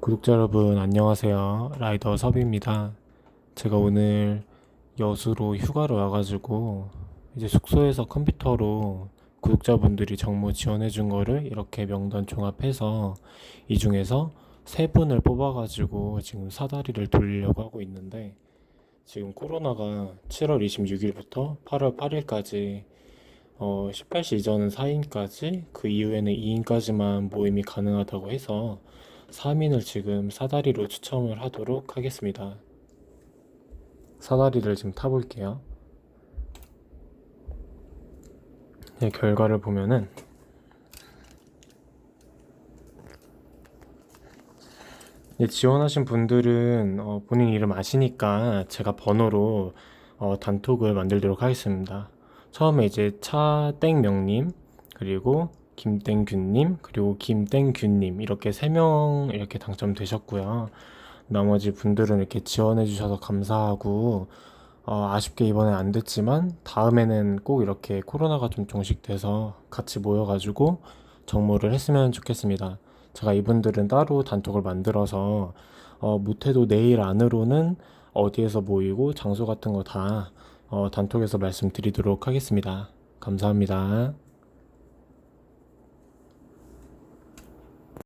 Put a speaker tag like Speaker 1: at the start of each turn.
Speaker 1: 구독자 여러분 안녕하세요. 라이더 섭입니다. 제가 오늘 여수로 휴가를 와가지고 이제 숙소에서 컴퓨터로 구독자분들이 정모 지원해준 거를 이렇게 명단 종합해서 이 중에서 세 분을 뽑아가지고 지금 사다리를 돌리려고 하고 있는데 지금 코로나가 7월 26일부터 8월 8일까지 어, 18시 이전은 4인까지 그 이후에는 2인까지만 모임이 가능하다고 해서 3인을 지금 사다리로 추첨을 하도록 하겠습니다. 사다리를 지금 타볼게요. 네, 결과를 보면은 네, 지원하신 분들은 어, 본인 이름 아시니까 제가 번호로 어, 단톡을 만들도록 하겠습니다. 처음에 이제 차땡명님 그리고 김땡균님 그리고 김땡균님 이렇게 세 명 이렇게 당첨되셨고요. 나머지 분들은 이렇게 지원해 주셔서 감사하고 어, 아쉽게 이번엔 안 됐지만 다음에는 꼭 이렇게 코로나가 좀 종식돼서 같이 모여가지고 정모를 했으면 좋겠습니다. 제가 이분들은 따로 단톡을 만들어서 어, 못해도 내일 안으로는 어디에서 모이고 장소 같은 거다 어, 단톡에서 말씀드리도록 하겠습니다. 감사합니다.